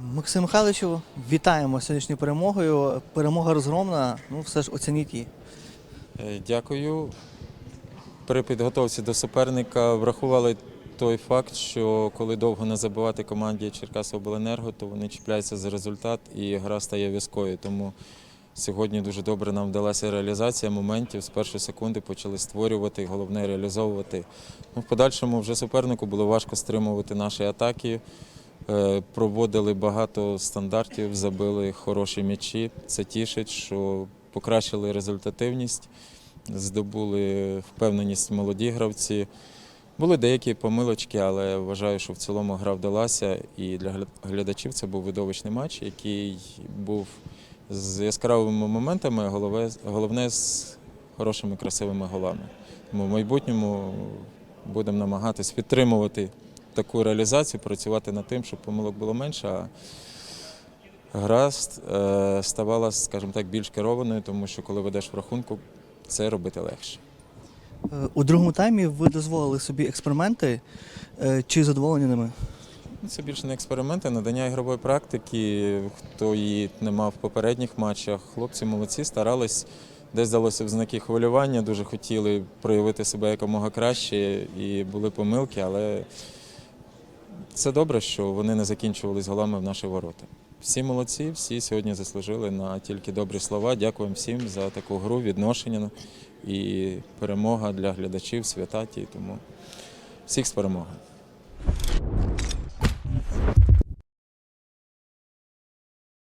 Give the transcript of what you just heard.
Максим Михайловичу, вітаємо з сьогоднішньою перемогою. Перемога розгромна. Ну, все ж оцініть її. Е, Дякую. При підготовці до суперника врахували той факт, що коли довго не забивати команді Черкасобленерго, то вони чіпляються за результат і гра стає в'язкою. Тому сьогодні дуже добре нам вдалася реалізація моментів. З першої секунди почали створювати, головне реалізовувати. Ну, в подальшому вже супернику було важко стримувати наші атаки. Е, Проводили багато стандартів, забили хороші м'ячі. Це тішить, що покращили результативність, здобули впевненість молоді гравці. Були деякі помилочки, але вважаю, що в цілому гра вдалася. І для глядачів це був видовищний матч, який був з яскравими моментами, головне з хорошими красивими голами. Тому в майбутньому будемо намагатись підтримувати таку реалізацію, працювати над тим, щоб помилок було менше, а гра е, ставала, скажімо так, більш керованою, тому що коли ведеш в рахунку, це робити легше. Е, У другому таймі ви дозволили собі експерименти. Е, Чи задоволені ними? Ну, Це більше не експерименти, надання ігрової практики. Хто її не мав в попередніх матчах, хлопці молодці, старались. Десь здалося в знаки хвилювання, дуже хотіли проявити себе якомога краще, і були помилки, але це добре, що вони не закінчувались голами в наші ворота. Всі молодці, всі сьогодні заслужили на тільки добрі слова. Дякуємо всім за таку гру, відношення і перемога для глядачів, святаті. Тому всіх з перемогою.